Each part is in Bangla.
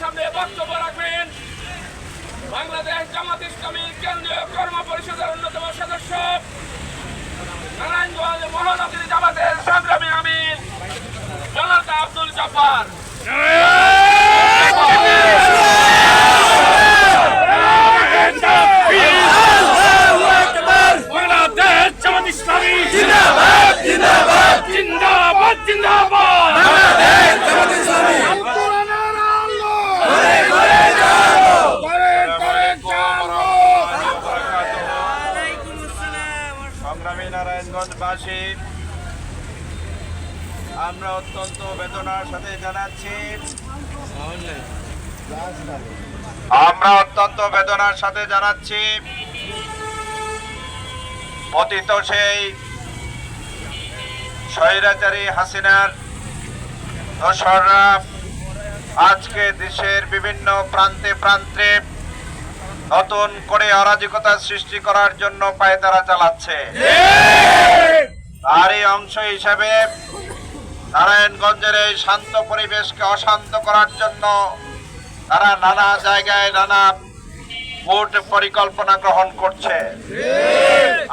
সামনে বক্তব্য রাখবেন। বাংলাদেশ জামাত ইসলামী কেন্দ্রীয় কর্ম পরিষদের অন্যতম সদস্য। নারায়ণগঞ্জ মহানগরী জামাতের সংগ্রামী আমির, জনতা আব্দুল জব্বার বাংলাদেশ জামাত ইসলামী জিন্দাবাদ জিন্দাবাদ জিন্দাবাদ জিন্দাবাদ সংগ্রামী নারায়ণগঞ্জবাসী আমরা অত্যন্ত বেদনার সাথে জানাচ্ছি। আমরা অত্যন্ত বেদনার সাথে জানাচ্ছি। অতীত সেই স্বৈরাচারী হাসিনার দোসররা আজকে দেশের বিভিন্ন প্রান্তে প্রান্তে নতুন করে অরাজকতা সৃষ্টি করার জন্য পায়তারা চালাচ্ছে। তারই অংশ হিসাবে নারায়ণগঞ্জের এই শান্ত পরিবেশকে অশান্ত করার জন্য তারা নানা জায়গায় নানা ভোট পরিকল্পনা গ্রহণ করছে।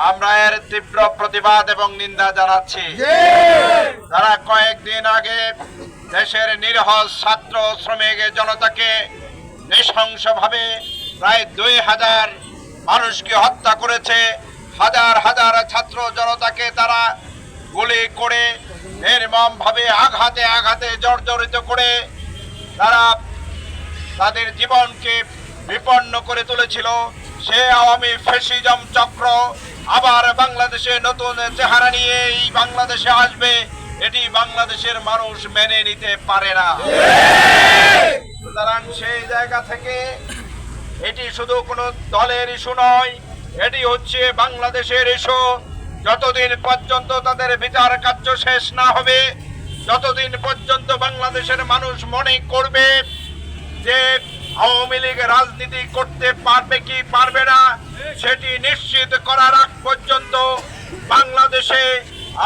আমরা এর তীব্র প্রতিবাদ এবং নিন্দা জানাচ্ছি। তারা কয়েকদিন আগে দেশের নিরহস ছাত্র শ্রমিক জনতাকে নৃশংসভাবে প্রায় দুই হাজার মানুষকে হত্যা করেছে। হাজার হাজার ছাত্র জনতাকে তারা গুলি করে নির্মম ভাবে আঘাতে আঘাতে জর্জরিত করে তারা তাদের জীবনকে বিপন্ন করে তুলেছিল। সে আওয়ামী ফেসিজম চক্র আবার বাংলাদেশে নতুন চেহারা নিয়ে এই বাংলাদেশে আসবে। এটি বাংলাদেশের মানুষ মেনে নিতে পারে না। সুতরাং সেই জায়গা থেকে এটি শুধু কোনো দলের ইস্যু নয়, এটি হচ্ছে বাংলাদেশের ইস্যু। যতদিন পর্যন্ত তাদের বিচার কার্য শেষ না হবে, যতদিন পর্যন্ত বাংলাদেশের মানুষ মনে করবে যে আওয়ামী লীগ রাজনীতি করতে পারবে কি পারবে না, সেটি নিশ্চিত করার আগ পর্যন্ত বাংলাদেশে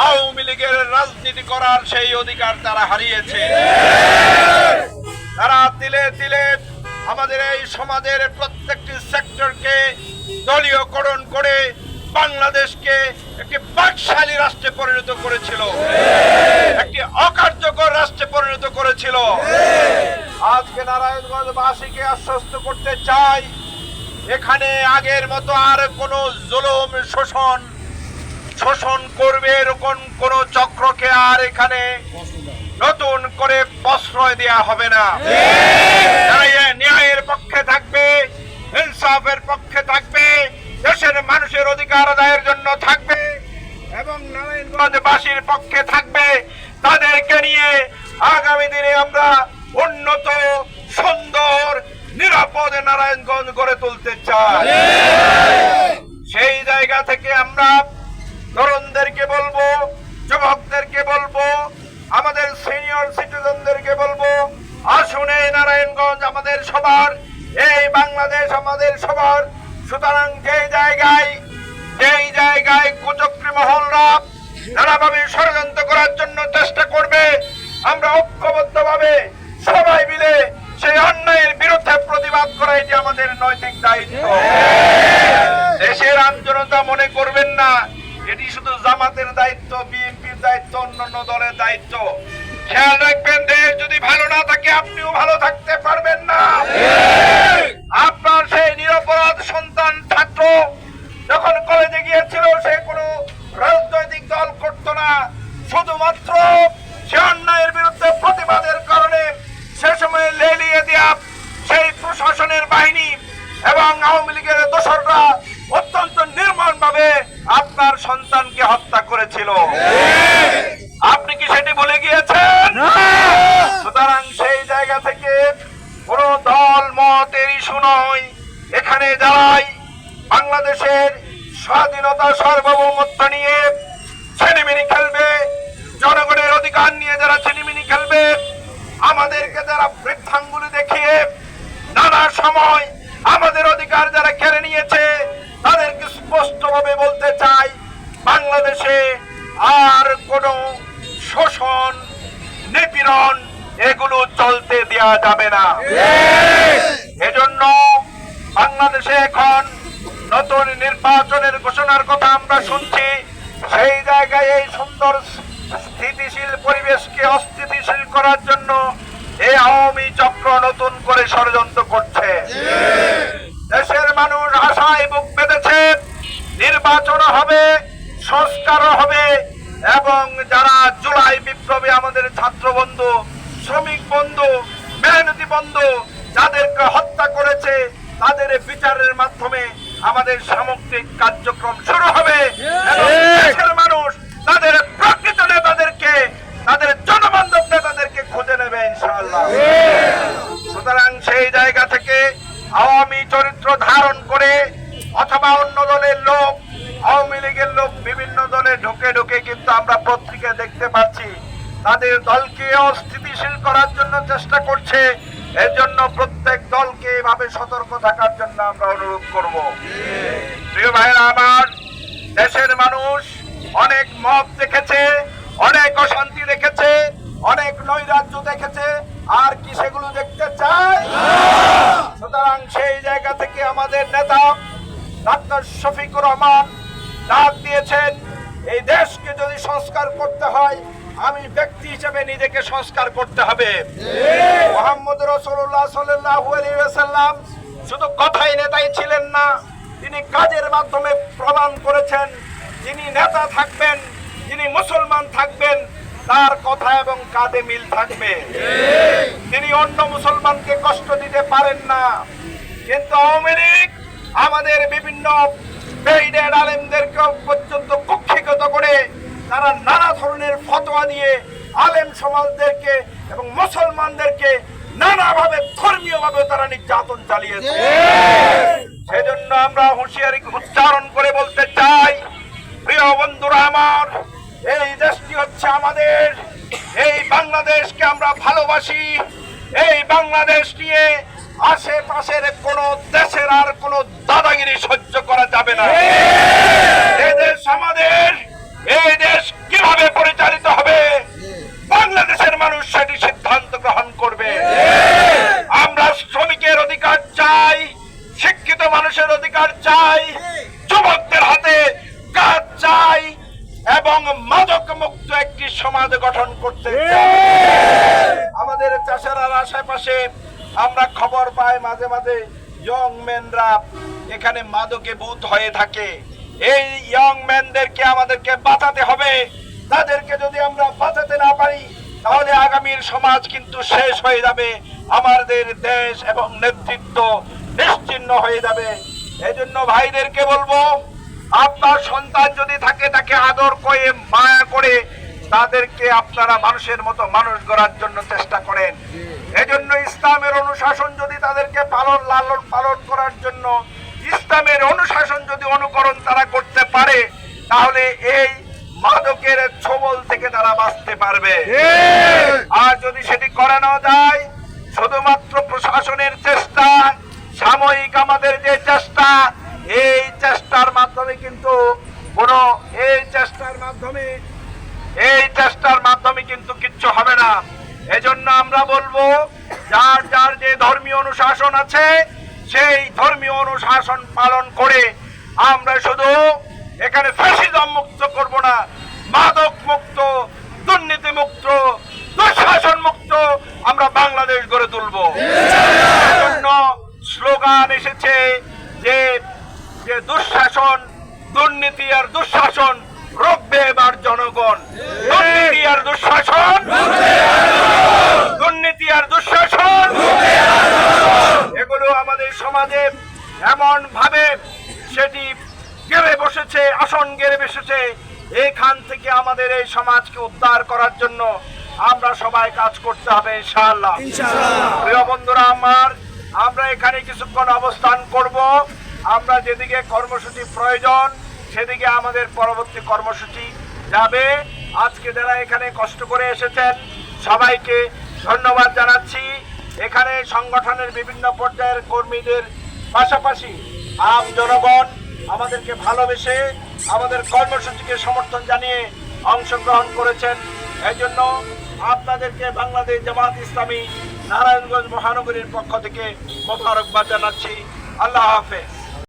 আওয়ামী লীগের রাজনীতি করার সেই অধিকার তারা হারিয়েছে। তারা তিলে তিলে আমাদের এই সমাজের প্রত্যেকটি সেক্টরকে দলীয়করণ করে বাংলাদেশকে একটি বাকশালী রাষ্ট্রে পরিণত করেছিল। একটি অকার্যকর রাষ্ট্রে পরিণত করেছিল। আজকে নারায়ণগঞ্জবাসীকে আশ্বস্ত করতে চাই, এখানে আগের মতো আর কোনো জুলুম, শোষণ শোষণ করবে এরকম কোন চক্রকে আর এখানে নতুন করে প্রশ্রয় দেওয়া হবে না। ন্যায়- ন্যায়ের পক্ষে থাকবে ইনসাফের পক্ষে থাকবে দেশের মানুষের অধিকার আদায়ের জন্য থাকবে এবং নারায়ণগঞ্জবাসীর পক্ষে থাকবে তাদেরকে নিয়ে আগামী দিনে আমরা উন্নত সুন্দর নিরাপদে নারায়ণগঞ্জ গড়ে তুলতে চাই। সেই জায়গা থেকে আমরা তরুণদেরকে বলব সবার, এই বাংলাদেশ আমাদের সবার। সুতরাং যে জায়গায়, যেই জায়গায় কুচক্রী মহলরা নানাভাবে ষড়যন্ত্র করার জন্য চেষ্টা করবে, আমরা ঐক্যবদ্ধভাবে সবাই মিলে সেই অন্যায়ের বিরুদ্ধে প্রতিবাদ করা এটি আমাদের নৈতিক দায়িত্ব। দেশের আমজনতা মনে করবেন না, এটি শুধু জামাতের দায়িত্ব, বিএনপির দায়িত্ব, অন্যান্য দলের দায়িত্ব। খেয়াল রাখবেন, দেশ যদি ভালো না থাকে, আপনিও ভালো থাকতে পারবেন না। করেছিল আপনি কি সেটি বলে গিয়েছেন? সুতরাং সেই জায়গা থেকে কোন দল মতের ইস্যু নয় এখানে যারাই বাংলাদেশের স্বাধীনতা সার্বভৌমত্ব নিয়ে দেওয়া যাবে না। এজন্য বাংলাদেশে এখন নতুন নির্বাচনের ঘোষণার কথা আমরা শুনছি। সেই জায়গায় এই সুন্দর স্থিতিশীল পরিবেশকে অস্থিতিশীল করার জন্য এই আওয়ামী চক্র নতুন করে ষড়যন্ত্র করছে। দেশের মানুষ আশায় বুক বেঁধেছে নির্বাচন হবে সংস্কারও হবে এবং যারা জুলাই বিপ্লবে আমাদের ছাত্র বন্ধু শ্রমিক বন্ধু বন্ধু যাদেরকে হত্যা করেছে তাদের বিচারের মাধ্যমে আমাদের সামগ্রিক কার্যক্রম শুরু হবে। দেশের মানুষ তাদের প্রকৃত নেতাদেরকে তাদের জনবান্ধব নেতাদেরকে খুঁজে নেবে ইনশাআল্লাহ। সুতরাং সেই জায়গা থেকে আওয়ামী চরিত্র ধারণ করে অথবা অন্য দলের লোক আওয়ামী লীগের লোক বিভিন্ন দলে ঢুকে ঢুকে কিন্তু আমরা পত্রিকা দেখতে পাচ্ছি। তাদের দলকে অস্থিতিশীল করার জন্য চেষ্টা করছে। এর জন্য প্রত্যেক দলকে এভাবে সতর্ক থাকার জন্য আমরা অনুরোধ করব। প্রিয় ভাইরা আমার দেশের মানুষ অনেক মত দেখেছে, অনেক অশান্তি দেখেছে, অনেক নৈরাজ্য দেখেছে। আর কি সেগুলো দেখতে চায়? সুতরাং সেই জায়গা থেকে আমাদের নেতা ডাক্তার শফিকুর রহমান ডাক দিয়েছেন, এই দেশকে যদি সংস্কার করতে হয় আমি ব্যক্তি হিসেবে নিজেকে সংস্কার করতে হবে। মোহাম্মদ রসুল্লাহ শুধু কথাই নেতাই ছিলেন না, তিনি কাজের মাধ্যমে প্রমাণ করেছেন, যিনি নেতা থাকবেন, যিনি মুসলমান থাকবেন, তার কথা এবং কাজে মিল থাকবে। তিনি অন্য মুসলমানকে কষ্ট দিতে পারেন না, কিন্তু আওয়ামী আমাদের বিভিন্ন পর্যন্ত কক্ষিগত করে তারা নানা ধরনের ফতোয়া দিয়ে আলেম সমাজদেরকে এবং মুসলমানদেরকে নানাভাবে ধর্মীয়ভাবে তারা নির্যাতন চালিয়েছে। সেজন্য আমরা হুঁশিয়ারি উচ্চারণ করে বলতে চাই প্রিয় বন্ধুরা আমার এই দেশটি হচ্ছে আমাদের এই বাংলাদেশকে আমরা ভালোবাসি এই বাংলাদেশ নিয়ে আশেপাশের কোন দেশের আর কোন দাদাগিরি সহ্য করা যাবে না। এই দেশ আমাদের এই দেশ মাঝে মাঝে ইয়ং ম্যানরা এখানে মাদকে বুথ হয়ে থাকে। এই ইয়ং ম্যানদেরকে আমাদেরকে বাঁচাতে হবে। তাদেরকে যদি আমরা বাঁচাতে না পারি, তাহলে আগামীর সমাজ কিন্তু শেষ হয়ে যাবে। আমাদের দেশ এবং নেতৃত্ব নিশ্চিন্ন হয়ে যাবে। এই জন্য ভাইদেরকে বলব, আপনার সন্তান যদি থাকে, তাকে আদর করে মায়া তাদেরকে আপনারা মানুষের মতো মানুষ গড়ার জন্য চেষ্টা করেন। এজন্য ইসলামের অনুশাসন যদি তাদেরকে পালন লালন পালন করার জন্য ইসলামের অনুশাসন যদি অনুকরণ তারা করতে পারে তাহলে এই মাদকের ছবল থেকে তারা বাঁচতে পারবে। আর যদি সেটি করানো যায় শুধুমাত্র প্রশাসনের চেষ্টা সাময়িক আমাদের যে চেষ্টা এই চেষ্টার মাধ্যমে কিন্তু কোনো এই চেষ্টার মাধ্যমে এই চেষ্টার মাধ্যমে কিন্তু কিচ্ছু হবে না। এজন্য আমরা বলব, যার যার যে ধর্মীয় অনুশাসন আছে, সেই ধর্মীয় অনুশাসন পালন করে আমরা শুধু এখানে ফ্যাসিজম মুক্ত করব না, মাদক মুক্ত, দুর্নীতি মুক্ত, দুঃশাসন মুক্ত আমরা বাংলাদেশ গড়ে তুলব। এজন্য স্লোগান এসেছে যে দুঃশাসন, দুর্নীতি আর দুঃশাসন রোখবে এবার জনগণ। দুর্নীতি আর দুঃশাসন। দুর্নীতি আর দুঃশাসন। এগুলো আমাদের সমাজে এমন ভাবে সেটি গেড়ে বসেছে আসন গেড়ে বসেছে। এখান থেকে আমাদের এই সমাজকে উদ্ধার করার জন্য আমরা সবাই কাজ করতে হবে ইনশাআল্লাহ। প্রিয় বন্ধুরা আমার আমরা এখানে কিছুক্ষণ অবস্থান করব। আমরা যেদিকে কর্মসূচি প্রয়োজন সেদিকে আমাদের পরবর্তী কর্মসূচি যাবে। আজকে যারা এখানে কষ্ট করে এসেছেন, সবাইকে ধন্যবাদ জানাচ্ছি। এখানে সংগঠনের বিভিন্ন পর্যায়ের কর্মীদের পাশাপাশি আম জনগণ আমাদেরকে ভালোবেসে আমাদের কর্মসূচিকে সমর্থন জানিয়ে অংশগ্রহণ করেছেন। এই জন্য আপনাদেরকে বাংলাদেশ জামাত ইসলামী নারায়ণগঞ্জ মহানগরীর পক্ষ থেকে মোবারকবাদ জানাচ্ছি। আল্লাহ হাফেজ।